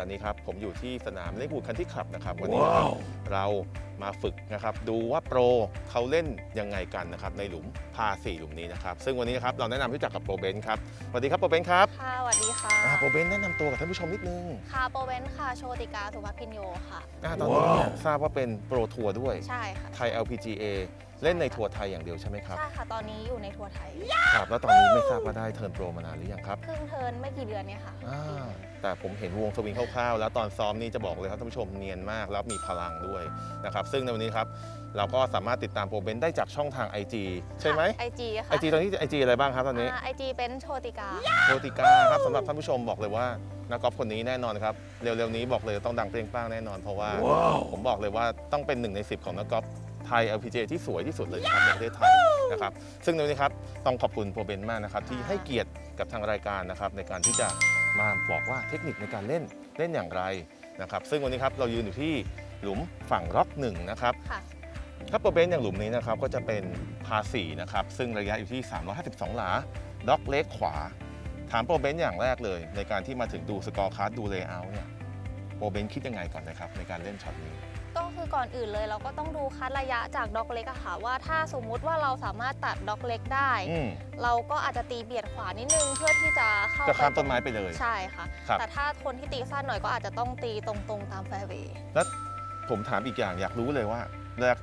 Playoff ในสัปดาห์นี้ครับผมอยู่ที่สนามเล่นวูดคันที่ขับนะครับวันนี้เรา มาฝึกนะครับดูว่าโปรเขาเล่นยังไงกันนะครับในหลุมพาสี่หลุมนี้นะครับซึ่งวันนี้นะครับเราแนะนำรู้จักกับโปรเบนซ์ครับสวัสดีครับโปรเบนซ์ครับค่ะสวัสดีค่ะอ่าโปรเบนซ์แนะนำตัวกับท่านผู้ชมนิดนึงค่ะโปรเวนค่ะโชติกาสุภพินโยค่ะอ่าตอนนี้เนี่ยทราบว่าเป็นโปรทัวร์ด้วยใช่ค่ะไทย LPGA เล่นในทัวร์ไทยอย่างเดียวใช่ไหมครับใช่ค่ะตอนนี้อยู่ในทัวร์ไทยครับแล้วตอนนี้ไม่ทราบว่าได้เทิร์นโปรมานานหรือยังครับ เพิ่งเทิร์นไม่กี่เดือนเนี่ยค่ะ อ่าปีหนึ่งแต่ผมเห็นวงสวิงคร่าวๆ แล้วตอนซ้อมนี่จะบอกเลยครับท่านผู้ชมเนียนมากแล้วมีพลังด้วยนะครับซึ่งในวันนี้ครับ เราก็สามารถติดตามโปรเบนซ์ได้จากช่องทาง IG ใช่ไหมไอจีค่ะ IG ตอนนี้ IG อะไรบ้างครับตอนนี้ไอจีเป็นโชติกาโชติกาครับสำหรับท่านผู้ชมบอกเลยว่านักกอล์ฟคนนี้แน่นอนครับ เร็วๆนี้บอกเลยต้องดังเปรี้ยงป้างแน่นอนเพราะว่า ผมบอกเลยว่าต้องเป็นหนึ่งใน 10 ของนักกอล์ฟไทย LPGA ที่สวยที่สุดเลยนะครับในประเทศไทยนะครับซึ่งในวันนี้ครับต้องขอบคุณโปรเบนซ์มากนะครับที่ให้เกียรติกับทางรายการนะครับในการที่จะมาบอกว่าเทคนิคในการเล่นเล่นอย่างไรนะครับซึ่งวันนี้ครับเรายืนอยู่ที่ หลุมฝั่งล็อกหนึ่งนะครับค่ะถ้าโปรเบนซ์อย่างหลุมนี้นะครับก็จะเป็นพาสี่นะครับซึ่งระยะอยู่ที่ 352 หลาด็อกเล็กขวา ถามโปรเบนซ์อย่างแรกเลย ในการที่มาถึงดูสกอร์คัสดูเลเยอร์เนี่ยโปรเบนซ์คิดยังไงก่อนนะครับในการเล่นช็อตนี้ก็คือก่อนอื่นเลยเราก็ต้องดูคัดระยะจากด็อกเล็กอะค่ะว่าถ้าสมมุติว่าเราสามารถตัดด็อกเล็กได้ อืม เราก็อาจจะตีเบียดขวานิดนึงเพื่อที่จะเข้าจะข้ามปต้นไม้ไปเลย ใช่ค่ะ ครับ แต่ถ้าคนที่ตีสั้นหน่อยก็อาจจะต้องตีตรงๆตามแฟร์เวย์ แล้ว ผมถามอีกอย่างอยากรู้เลยว่า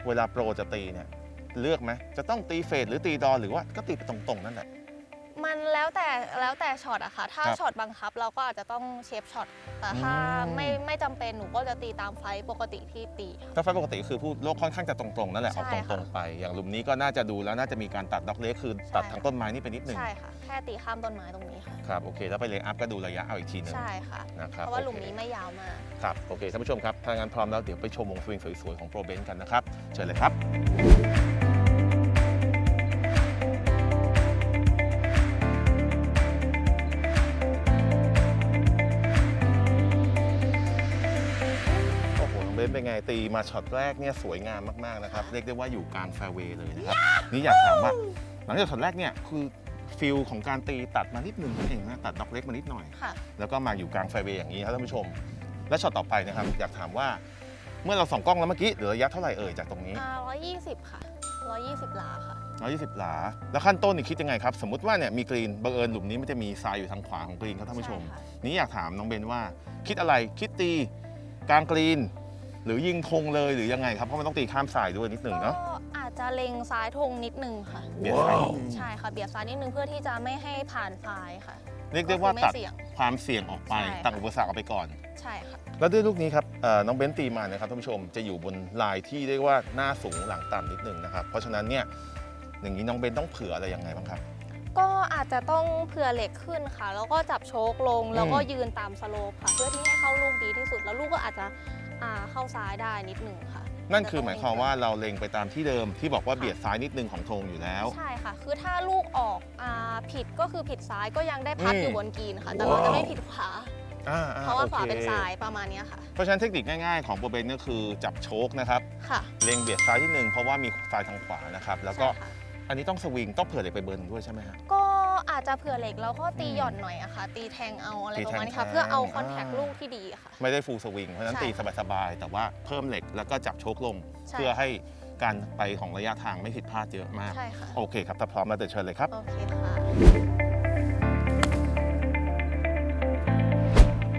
เวลาโปรจะตีเนี่ยเลือกไหมจะต้องตีเฟดหรือตีดอนหรือว่าก็ตีไปตรงๆนั่นแหละ มันแล้วแต่แล้วแต่ช็อตอะค่ะ ถ้าครับช็อตบังคับเราก็อาจจะต้องเชฟช็อต แต่ถ้าอืม ไม่ไม่จำเป็นหนูก็จะตีตามไฟล์ปกติที่ตีค่ะ ถ้าไฟล์ปกติคือพูดโลกค่อนข้างจะตรงๆนั่นแหละออกใช่ตค่ะรงๆไปอย่างหลุมนี้ก็น่าจะดูแล้วน่าจะมีการตัดด็อกเล็กคือตัดใช่ทางต้นไม้นี่ไปนิดหนึ่งใช่ค่ะ แค่ตีข้ามต้นไม้ตรงนี้ค่ะ ครับโอเคแล้วไปเลย์อัพก็ดูระยะเอาอีกทีหนึงใช่ค่ะ นะครับเพราะว่าหลุมโอค นี้ไม่ยาวมาก ครับ โอเคท่านผู้ชมครับ ถ้างานพร้อมแล้ว เดี๋ยวไปชมวงสวิงสวยๆ ของโปรเบนซ์กันนะครับ เชิญเลยครับ เบนซ์เป็นไงตีมาช็อตแรกเนี่ยสวยงามมากๆนะครับ เรียกได้ว่าอยู่กลางแฟร์เวย์เลยนะครับ นี่อยากถามว่า หลังจากช็อตแรกเนี่ยคือฟิลของการตีตัดมานิดนึงนั่นเองนะตัดดอกเล็กมานิดหน่อย ค่ะ แล้วก็มาอยู่กลางไฟเวย์อย่างนี้ครับท่านผู้ชม และช็อตต่อไปนะครับ อยากถามว่าเมื่อเราส่องกล้องแล้วเมื่อกี้เหลือระยะเท่าไหร่เอ่ยจากตรงนี้ อ่า120ค่ะ120หลาค่ะ 120 หลา แล้วขั้นต้นนี่คิดยังไงครับ สมมติว่าเนี่ยมีกรีนบังเอิญหลุมนี้มันจะมีทรายอยู่ทางขวาของกรีนครับท่านผู้ชม ใช่ค่ะ นี่อยากถามน้องเบนว่า คิดอะไรคิดตีกลางกรีน หรือยิงธงเลยหรือยังไงครับ เพราะมันต้องตีข้ามทรายด้วยนิดหนึ่งเนาะ ก็อาจจะเล็งซ้ายธงนิดนึงค่ะ เบียดซ้ายนิดนึง ใช่ค่ะเบียดซ้ายนิดนึงเพื่อที่จะไม่ให้ผ่านซ้ายค่ะ เรียกได้ว่าก็คือไม่ตัดเสี่ยงความเสี่ยงออกไปใช่ค่ะ ตัดอุปสรรคออกไปก่อน ใช่ค่ะ แล้วด้วยลูกนี้ครับเอ่อน้องเบนตีมานะครับท่านผู้ชมจะอยู่บนลายที่เรียกว่าหน้าสูงหลังต่ำนิดนึงนะครับ เพราะฉะนั้นเนี่ยอย่างนี้น้องเบนต้องเผื่ออะไรยังไงบ้างครับ ก็อาจจะต้องเผื่อเหล็กขึ้นค่ะ แล้วก็จับโชคลงแล้วก็ยืนตามสโลปค่ะ เพื่อที่ให้เข้าลูกดีที่สุด แล้วลูกก็อาจจะ อ่าเข้าซ้ายได้นิดหนึ่งค่ะนั่นคือหมายความว่าเราเล็งไปตามที่เดิมที่บอกว่าเบียดซ้ายนิดนึงของธงอยู่แล้ว ใช่ค่ะ คือถ้าลูกออกอาผิดก็คือผิดซ้ายก็ยังได้พัดอืมอยู่บนกรีนค่ะ แต่เราจะไม่ผิดขวาอ่อ่เพราะว่าขวาโอคเป็นซ้ายประมาณเนี้ยค่ะเพราะฉะนั้นเทคนิคง่ายๆของโปรเบนก็คือจับโชคนะครับ ค่ะเล็งเบียดซ้ายที่หนึ่งเพราะว่ามีซ้ายทางขวานะครับ แล้วก็ใช่ค่ะอันนี้ต้องสวิงต้องเผื่อเหล็กไปเบิร์นด้วยใช่ไหมครับก็ อาจจะเผื่อเหล็กแล้วก็ตีอืมหย่อนหน่อยอะค่ะ ตีแทงเอาอะไรตีประมาณนี้แทค่ะงๆเพื่อเอาคอนแทคอ่าลูกที่ดีอะค่ะ ไม่ได้ฟูลสวิงเพราะฉะนั้นใช่ตีค่ะสบายๆ แต่ว่าเพิ่มเหล็กแล้วก็จับโชคลง ใช่ เพื่อให้การไปของระยะทางไม่ผิดพลาดเยอะมาก ใช่ค่ะ โอเคครับ ถ้าพร้อมแล้วเดี๋ยวเชิญเลยครับ โอเคค่ะ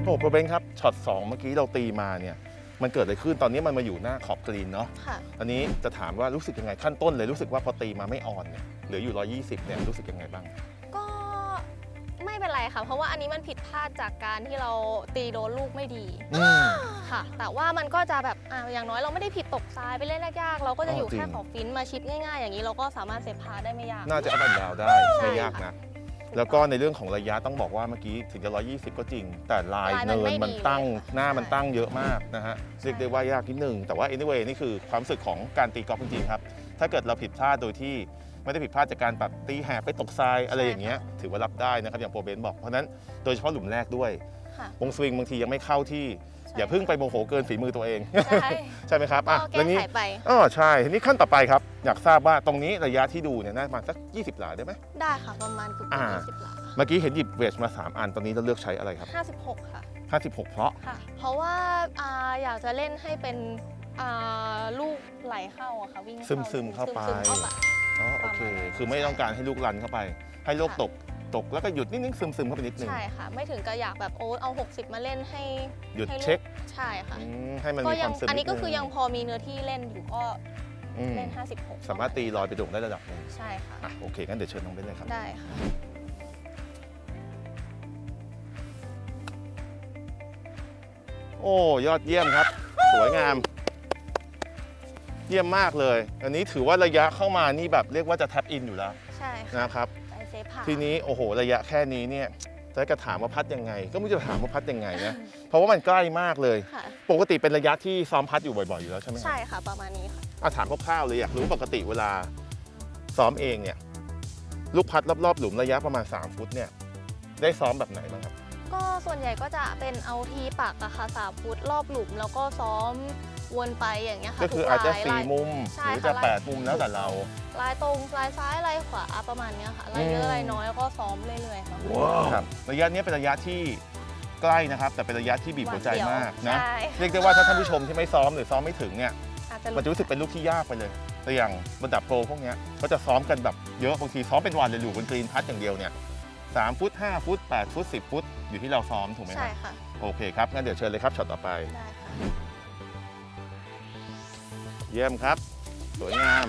โอ้โปรเบนครับ ช็อต 2 เมื่อกี้เราตีมาเนี่ย มันเกิดอะไรขึ้น ตอนนี้มันมาอยู่หน้าขอบกรีนเนาะ ค่ะ อันนี้จะถามว่ารู้สึกยังไงขั้นต้นเลยรู้สึกว่าพอตีมาไม่ออนเนี่ย เหลืออยู่ 120 เนี่ยรู้สึกยังไงบ้างก็ไม่ เป็นไรค่ะ เพราะว่าอันนี้มันผิดพลาดจากการที่เราตีโดนลูกไม่ดีอืม ค่ะ แต่ว่ามันก็จะแบบอ่าอย่างน้อยเราไม่ได้ผิดตกซ้ายไปเล่นยากๆเราก็จะอยู่อ๋อจริง แค่ขอบฟินมาชิปง่ายๆ อย่างนี้เราก็สามารถเซฟพาได้ไม่ยาก น่าจะอัพแอนดาวได้ใช่ไม่ยากค่ะ นะ แล้วก็ในเรื่องของระยะต้องบอกว่าเมื่อกี้ถึงจะ 120 ก็จริง แต่ลายลายมันเนิไม่นมันดีตั้งเลยค่ะหน้ามันใช่ตั้งเยอะมากนะฮะเรียกได้ว่ายากนิดนึงแต่ว่า anyway นี่คือความรู้สึกของการตีกอล์ฟจริงๆครับ ถ้าเกิดเราผิดพลาดโดยที่ ไม่ได้ผิดพลาดจากการแบบตีแหบไปตกทรายอะไรอย่างเงี้ยถือว่ารับได้นะครับอย่างโปรเบนบอกเพราะฉะนั้นโดยเฉพาะหลุมแรกด้วยค่ะวงสวิงบางทียังไม่เข้าที่ใช่อย่าเพิ่งไปโมโหเกินฝีมือตัวเอง ใช่ใช่ไหมครับก็อะแก้แล้วนี้ไขไปอ๋อใช่ทีนี้ขั้นต่อไปครับ อยากทราบว่าตรงนี้ระยะที่ดูเนี่ยน่าประมาณสัก 20 หลาได้ไหมได้ค่ะ ประมาณเกือบอ่ายี่สิบหลาเมื่อกี้เห็นหยิบเวทมา 3 อันตอนนี้เราเลือกใช้อะไรครับห้าสิบหกค่ะ 56 เพราะค่ะเพราะว่าอ่าอยากจะเล่นให้เป็นอ่าลูกไหลเข้าอะค่ะวิ่งซึมๆเข้าไปซึมๆเข้าไป อ๋อโอเค ประมาณนั้นคือไม่ต้องการให้ลูกรันเข้าไป ให้ลูกค่ะ ตกตกแล้วก็หยุดนิดนึงซึมๆเข้าไปนิดนึง ใช่ค่ะ ไม่ถึงกับอยากแบบโอ้เอา 60 มาเล่นให้หยุดให้ลูกเช็คใช่ค่ะอืมให้มันก็มีคยัวามซึมอันนี้ก็ดงคือยังพอมีเนื้อที่เล่นอยู่ก็อืมเล่น 56สามารถตีลอยไปโด่งได้ระดับหนึงใช่ค่ะ อะโอเคงั้นเดี๋ยวเชิญน้องเบนเลยครับ ได้ค่ะ โอ้ยอดเยี่ยมครับ สวยงาม เยี่ยมมากเลย อันนี้ถือว่าระยะเข้ามานี่แบบเรียกว่าจะแท็บอินอยู่แล้วใช่ค่ะนะครับ ไปเซฟผ่าทีนี้โอ้โห ระยะแค่นี้เนี่ยจะกระถามว่าพัดยังไง ก็ไม่รู้จะถามว่าพัดยังไงนะ เพราะว่ามันใกล้มากเลย ค่ะ ปกติเป็นระยะที่ซ้อมพัดอยู่บ่อยๆอยู่แล้วใช่ไหมครับ ใช่ค่ะประมาณนี้ค่ะอะถามคร่าวๆเลยอยากรู้ปกติเวลาซ้อมเองเนี่ยลูกพัดรอบๆหลุมระยะประมาณ 3 ฟุตเนี่ยได้ซ้อมแบบไหนบ้างครับ ก็ส่วนใหญ่ก็จะเป็นเอาทีปักอะค่ะสามฟุตรอบหลุม แล้วก็ซ้อม วนไปอย่างเงี้ยค่ะก็คือทุอาจจะลายสี่ลายมุมใช่หรือค่ะจะลายแปดมุมแล้วแต่เรา ลายตรงลายซ้ายลายขวาประมาณเนี้ยค่ะลายเยอือะมลายน้อยแล้วก็ซ้อมเรื่อยๆค่ะครับระยะนี้เป็นระยะที่ใกล้นะครับ แต่เป็นระยะที่บีบหัวใจมากนะใช่เรียกได้ว่าถ้าท่านผู้ชมที่ไม่ซ้อมหรือซ้อมไม่ถึงเนี่ยอาจจะมันจะรู้สึกเป็นลูกที่ยากไปเลยแต่อย่างระดับโปรพวกเนี้ยก็จะซ้อมกันแบบเยอะบางทีซ้อมเป็นวันเลยอยู่บนกรีนพัดอย่างเดียวเนี่ยสามฟุตห้าฟุตแปดฟุตสิบฟุตอยู่ที่เราซ้อมถูกไหมคใช่รับค่ะโอเคครับงั้นเดี๋ยวเชิญเลยครับช็อตต่อไปได้ค่ะ เยี่ยมครับ สวยงาม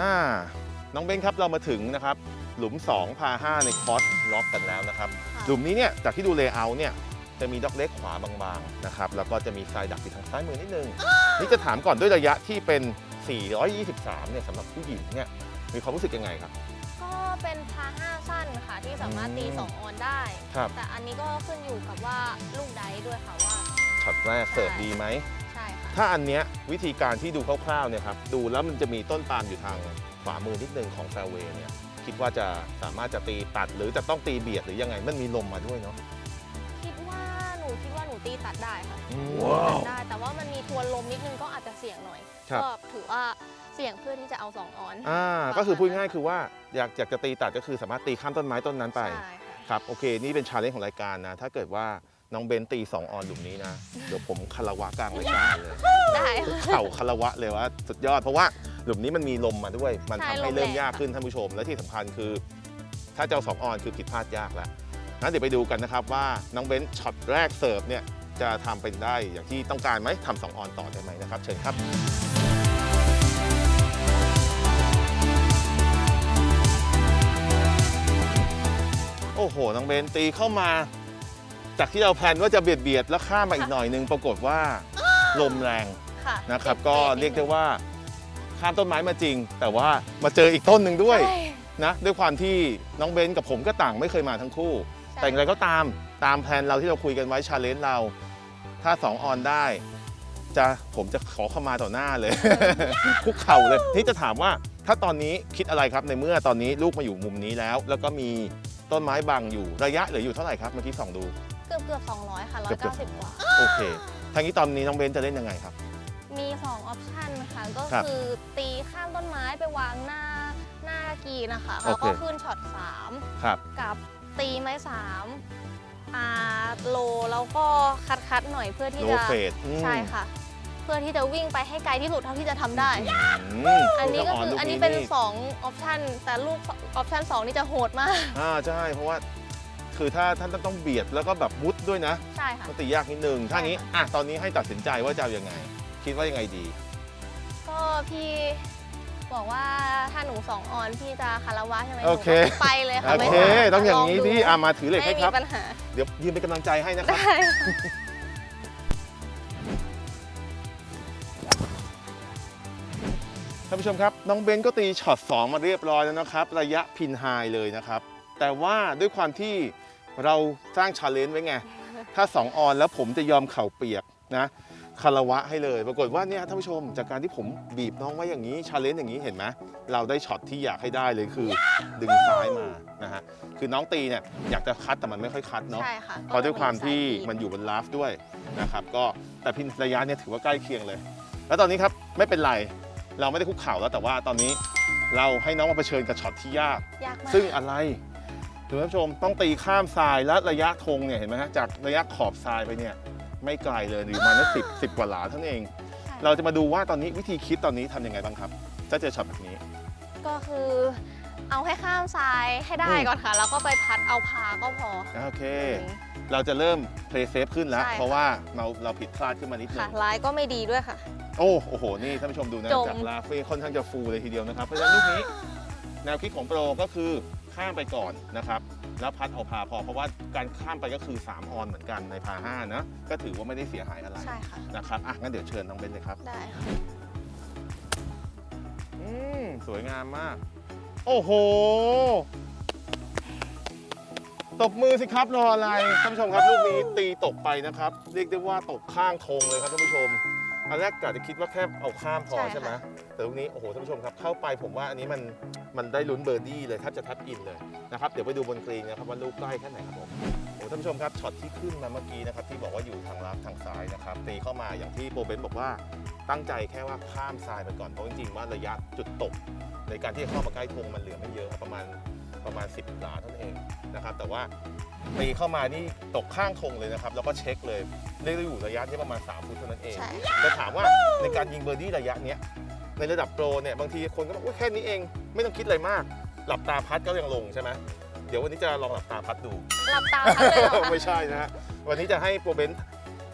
อ่า น้องเบนครับเรามาถึงนะครับ หลุม 2 พา 5 ในคอร์สล็อกกันแล้วนะครับค่ะหลุมนี้เนี่ยจากที่ดูเลเยอร์เนี่ย จะมีด็อกเล็กขวาบางๆนะครับแล้วก็จะมีทรายดักอยู่ทางซ้ายมือนิดนึง นี่จะถามก่อนด้วยระยะที่เป็น 423 เนี่ยสำหรับผู้หญิงเนี่ยมีความรู้สึกยังไงครับ ก็เป็นพาห้าสั้นค่ะที่สามารถตีอืมสองออนได้ ครับ แต่อันนี้ก็ขึ้นอยู่กับว่าลูกไดด้วยค่ะว่า ช็อตแรกเสิร์ฟดีไหม ใช่ค่ะ ถ้าอันเนี้ยวิธีการที่ดูคร่าวๆเนี่ยครับดูแล้วมันจะมีต้นปาล์มอยู่ทางขวามือนิดนึงของแฟร์เวย์เนี่ยคิดว่าจะสามารถจะตีตัดหรือจะต้องตีเบียดหรือยังไงมันมีลมมาด้วยเนาะคิดว่าห นูคิดว่าหนูตีตัดได้ค่ะอืมตัดได้ แต่ว่ามันมีทวนลมนิดนึงก็อาจจะเสี่ยงหน่อย ครับ ก็ถือว่าเสี่ยงเพื่อที่จะเอาสองออน อ่าก็คือพูดง่ายๆคือว่าอยากอยากจะตีตัดก็คือสามารถตีข้ามต้นไม้ต้นนั้นไป ใช่ค่ะ ครับโอเค นี่เป็นชาเลนจ์ของรายการนะ ถ้าเกิดว่าน้องเบนตี 2 ออนหลุมนี้นะ เดี๋ยวผมคารวะกลางรายการเลยได้คุกค่ะ เข่าคารวะเลยว่าสุดยอด เพราะว่าหลุมนี้มันมีลมมาด้วย มันใช่ทำให้ลมเริ่มแรง ยากขึ้นท่านผู้ชม และที่สำคัญคือ ถ้าจะเอาสองออนคือผิดพลาดยากแล้ว งั้นเดี๋ยวไปดูกันนะครับว่าน้องเบนช็อตแรกเสิร์ฟเนี่ยจะทำเป็นได้อย่างที่ต้องการไหมทำสองออนต่อได้ไหมนะครับ เชิญครับ โอ้โห น้องเบนตีเข้ามา จากที่เราแพลนว่าจะเบียดเบียดๆแล้วข้ามมาอีกหน่อยนึงปรากฏว่าลมแรงค่ะนะครับติก็บเรียกได้ว่าข้ามต้นไม้มาจริง แต่ว่ามาเจออีกต้นหนึ่งด้วยใช่นะด้วยความที่น้องเบนกับผมก็ต่างไม่เคยมาทั้งคู่ใช่ แต่อย่างไรก็ตามตามแผนเราที่เราคุยกันไว้ชาเลนจ์เรา ถ้า 2 ออนได้ จะผมจะขอเข้ามาต่อหน้าเลย คุกเข่าเลยนี่จะถามว่าถ้าตอนนี้คิดอะไรครับในเมื่อตอนนี้ลูกมาอยู่มุมนี้แล้ว แล้วก็มีต้นไม้บังอยู่ระยะเหลืออยู่เท่าไหร่ครับเมื่อกี้ส่องดู เกือบเกือบ200 ค่ะ เกือบเกือบ 190 กว่า โอเคทางนี้ตอนนี้น้องเบนจะเล่นยังไงครับ มี 2 ออปชันค่ะ ก็ครับคือตีข้ามต้นไม้ไปวางหน้าหน้ากีนะคะโอเคแล้วก็ขึ้นช็อต ครับ 3 กับ ตีไม้3อ่าโลแล้วก็คัดคัดๆหน่อยเพื่อที่โลจะ เฟดใช่ค่ะ เพื่อที่จะวิ่งไปให้ไกลที่สุดเท่าที่จะทำได้อันนี้ก็คืออันนี้เป็น 2 ออปชันแต่ลูกออปชัน2นี่จะโหดมาก อ่าใช่ เพราะว่า คือถ้าท่านต้องเบียดแล้วก็แบบมุดด้วยนะใช่ค่ะ มันตียากนิดนึงถ้างี้ใช่ค่ะอะตอนนี้ให้ตัดสินใจว่าจะเอายังไง คิดว่ายังไงดี ก็พี่ บอกว่าถ้าหนูสองออนพี่จะคารวะใช่ไหมหนูโอเคก็ไปเลยค่ะโอไม่เคถามต้องอย่างนี้ลดูที่อามาถือเหล็กให้ไม่คมีรับ ปัญหาเดี๋ยวยืนเป็นกำลังใจให้นะครับ ได้ค่ะท่านผู้ชมครับ น้องเบนก็ตีช็อต2มาเรียบร้อยแล้วนะครับ ระยะพินไฮเลยนะครับ แต่ว่าด้วยความที่เราสร้างชาเลนจ์ไว้ไง ถ้า 2 ออนแล้วผมจะยอมเข่าเปียกนะ คารวะให้เลย ปรากฏว่าเนี่ยท่านผู้ชมจากการที่ผมบีบน้องไว้อย่างนี้ชาเลนจ์อย่างนี้เห็นไหมเราได้ช็อตที่อยากให้ได้เลยคือ ดึงซ้ายมานะฮะคือน้องตีเนี่ยอยากจะคัดแต่มันไม่ค่อยคัดเนาะใช่ค่ะเพราะด้วยความที่ก็มันอยู่บนลาฟด้วยนะครับก็แต่พินระยะเนี่ยถือว่าใกล้เคียงเลย แล้วตอนนี้ครับไม่เป็นไรเราไม่ได้คุกเข่าแล้วแต่ว่าตอนนี้เราให้น้องมาเผชิญกับช็อตที่ยาก ยากมากซึ่งอะไรดูท่านผู้ชมต้องตีข้ามทรายและระยะธงเนี่ยเห็นไหมฮะจากระยะขอบทรายไปเนี่ย ไม่ไกลเลยอยู่ประมาณสิบสิบกว่าหลาเท่านั้นเองใช่เราจะมาดูว่าตอนนี้วิธีคิดตอนนี้ทำยังไงบ้างครับ ถ้าเจอช็อตแบบนี้ ก็คือเอาให้ข้ามซ้ายให้ได้อืมก่อนค่ะ แล้วก็ไปพัดเอาพาก็พอ โอเคอืมเราจะเริ่ม play safe ขึ้นแล้ว ใช่ค่ะ เพราะว่าเราเราผิดพลาดขึ้นมานิดนึค่ะง ร้ายก็ไม่ดีด้วยค่ะ โอ้โอ้โห นี่ท่านผู้ชมดูนะจม จากลาเฟ่ค่อนข้างจะฟูเลยทีเดียวนะครับ เพราะฉะนั้นลูกนี้ แนวคิดของโปรก็คือข้ามไปก่อนนะครับ แล้วพัดเอาพาพอเพราะว่าการข้ามไปก็คือ 3 ออนเหมือนกันในพา5นะก็ถือว่าไม่ได้เสียหายอะไรใช่ค่ะ นะครับอะงั้นเดี๋ยวเชิญน้องเบนเลยครับ ได้ค่ะอืมสวยงามมาก โอ้โห ตบมือสิครับรออะไรท่านผู้ชมครับลูกนี้ตีตกไปนะครับ เรียกได้ว่าตกข้างธงเลยครับท่านผู้ชมอันแรกกะจะคิดว่าแค่เอาข้ามพอใช่ค่ะใช่ไหมแต่ลูกนี้โอ้โหท่านผู้ชมครับเข้าไปผมว่าอันนี้มัน มันได้ลุ้นเบอร์ดี้เลยแทบจะทับอินเลยนะครับเดี๋ยวไปดูบนกรีนนะครับว่าลูกใกล้แค่ไหนครับผมโอ้ท่านผู้ชมครับช็อตที่ขึ้นมาเมื่อกี้นะครับที่บอกว่าอยู่ทางลับทางซ้ายนะครับตีเข้ามาอย่างที่โปรเบนบอกว่าตั้งใจแค่ว่าข้ามทรายไปก่อนเพราะจริงๆว่าระยะจุดตก ในการที่จะเข้ามาใกล้ธงมันเหลือไม่เยอะครับประมาณประมาณ 10หลาเท่านั้นเองนะครับแต่ว่าตีเข้ามานี่ตกข้างธงเลยนะครับแล้วก็เช็คเลยเรียกได้อยู่ระยะที่ประมาณ3ฟุตเท่านั้นเองใช่จะถามว่าในการยิงเบอร์ดี้ระยะเนี้ย ในระดับโปรเนี่ยบางทีคนก็บอกว่าแค่นี้เองไม่ต้องคิดอะไรมาก หลับตาพัดก็ยังลงใช่ไหมเดี๋ยววันนี้จะลองหลับตาพัดดู หลับตาพัดเลยเหรอคะไม่ใช่นะฮะวันนี้จะให้โปรเบน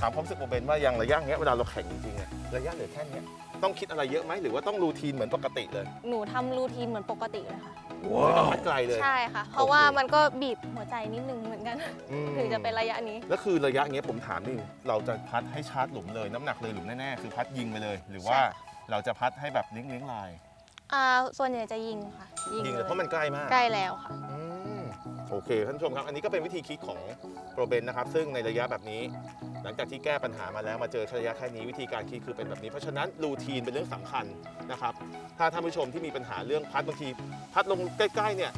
ถามความรู้สึกโปรเบนว่าอย่างระยะเนี้ยเวลาเราแข่งจริงๆอะระยะเหลือแค่เนี้ยต้องคิดอะไรเยอะไหมหรือว่าต้องรูทีนเหมือนปกติเลยหนูทำรูทีนเหมือนปกติเลยค่ะ ไม่ต้องพัดไกลเลย ใช่ค่ะ เพราะว่ามันก็บีบหัวใจนิดนึงเหมือนกัน อืม ถึงจะเป็นระยะนี้ แล้วคือระยะเงี้ยผมถามนี่เราจะพัดให้ชาร์จหลุมเลยน้ำหนักเลยหลุมแน่ๆคือพัดยิงไปเลย หรือว่าใช่ เราจะพัดให้แบบเลี้ยงๆลายอ่าส่วนใหญ่จะยิงค่ะยิงเลยเพราะมันใกล้มาก ใกล้แล้วค่ะ อืมโอเคท่านผู้ชมครับ อันนี้ก็เป็นวิธีคิดของโปรเบนนะครับ ซึ่งในระยะแบบนี้ หลังจากที่แก้ปัญหามาแล้วมาเจอระยะแค่นี้วิธีการคิดคือเป็นแบบนี้ เพราะฉะนั้นรูทีนเป็นเรื่องสำคัญนะครับ ถ้าท่านผู้ชมที่มีปัญหาเรื่องพัดบางทีพัดลงใกล้ๆเนี่ย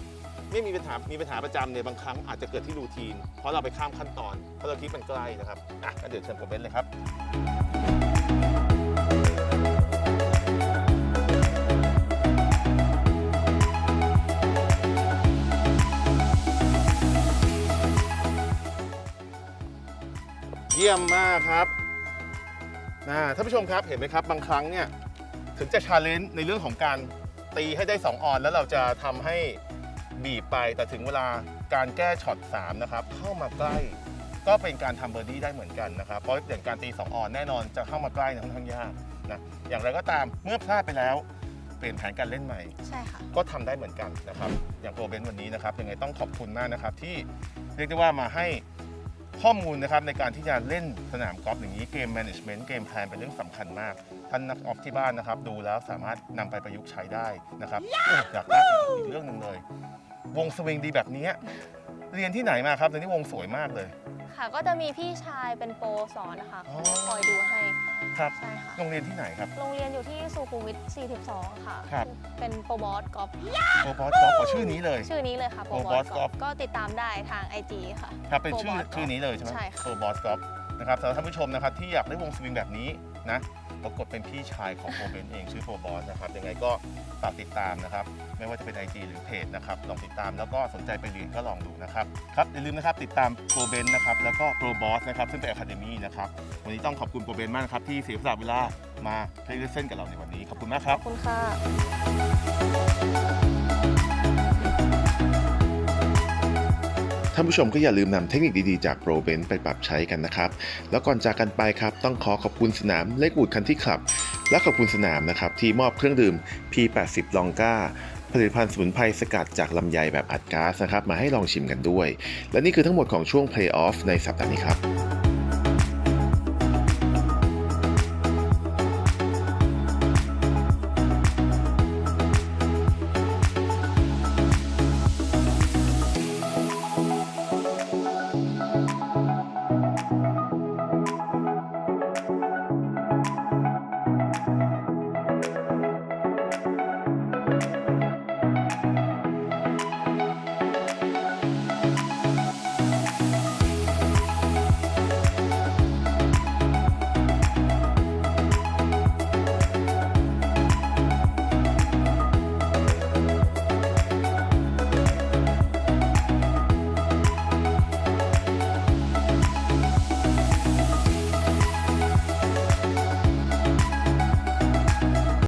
ไม่มีปัญหามีปัญหาประจำเนี่ยบางครั้งอาจจะเกิดที่รูทีน เพราะเราไปข้ามขั้นตอนเพราะเราคิดมันใกล้นะครับอะงั้นเดี๋ยวเชิญโปรเบนเลยครับ เยี่ยมมากครับนะท่านผู้ชมครับเห็นไหมครับบางครั้งเนี่ยถึงจะชาเลนจ์ในเรื่องของการตีให้ได้ 2 ออน แล้วเราจะทำให้บีบไปแต่ถึงเวลาการแก้ช็อต3นะครับเข้ามาใกล้ ก็เป็นการทำเบอร์ดี้ได้เหมือนกันนะครับ เพราะอย่างการตี 2 ออนแน่นอนจะเข้ามาใกล้เนยค่อนข้างยากนะอย่างไรก็ตามเมื่อพลาดไปแล้วเปลี่ยนแผนการเล่นใหม่ใช่ค่ะก็ทำได้เหมือนกันนะครับ อย่างโปรเบนวันนี้นะครับยังไงต้องขอบคุณมากนะครับที่เรียกได้ว่ามาให้ ข้อมูลนะครับในการที่จะเล่นสนามกอล์ฟอย่างนี้เกมแมネจเมนต์เกมแพลนเป็นเรื่องสำคัญมาก ท่านนักออฟที่บ้านนะครับดูแล้วสามารถนำไปประยุกต์ใช้ได้นะครับโอ้อยากได้อีกอีกเรื่องหนึ่งเลย วงสวิงดีแบบนี้เรียนที่ไหนมาครับในนี้วงสวยมากเลย ค่ะ ก็จะมีพี่ชายเป็นโปรสอนนะคะอ๋อคอยดูให้ ครับ ใช่ค่ะ โรงเรียนที่ไหนครับ โรงเรียนอยู่ที่สุขุมวิท 42 ค่ะ ครับ เป็นโปรบอสกอล์ฟโปรบอสกอล์ฟขอชื่อนี้เลย ชื่อนี้เลยค่ะโปร Pro บอ Boss สกอ Golf ล์ฟก็ติดตามได้ทาง IG ค่ะ ครับเป็นชื่อ Pro Boss ชื่อนี้เลยใช่ไหมใช่ค่ะ โปรบอสกอล์ฟ นะครับสำหรับท่านผู้ชมนะครับที่อยากได้วงสวิงแบบนี้นะปรากฏเป็นพี่ชายของโปรเบนเองชื่อโปรบอสนะครับยังไงก็ฝากติดตามนะครับ ไม่ว่าจะเป็น IG หรือเพจนะครับลองติดตามแล้วก็สนใจไปเรียนก็ลองดูนะครับครับอย่าลืมนะครับติดตามโปรเบนนะครับแล้วก็โปรบอสนะครับซึ่งเป็นอะคาเดมี่นะครับวันนี้ต้องขอบคุณโปรเบนมากนะครับที่เสียสละเวลามาเพลย์เส้นกับเราในวันนี้ขอบคุณมากครับ ขอบคุณค่ะ ท่านผู้ชมก็อย่าลืมนำเทคนิคดีๆจากโปรเบนไปปรับใช้กันนะครับ แล้วก่อนจากกันไปครับ ต้องขอขอบคุณสนามเลกวูดคันที่คลับ และขอบคุณสนามนะครับที่มอบเครื่องดื่ม P80 ลองก้าผลิตภัณฑ์สมุนไพรสกัดจากลำไยแบบอัดก๊าซนะครับมาให้ลองชิมกันด้วย และนี่คือทั้งหมดของช่วง Playoff ในสัปดาห์นี้ครับ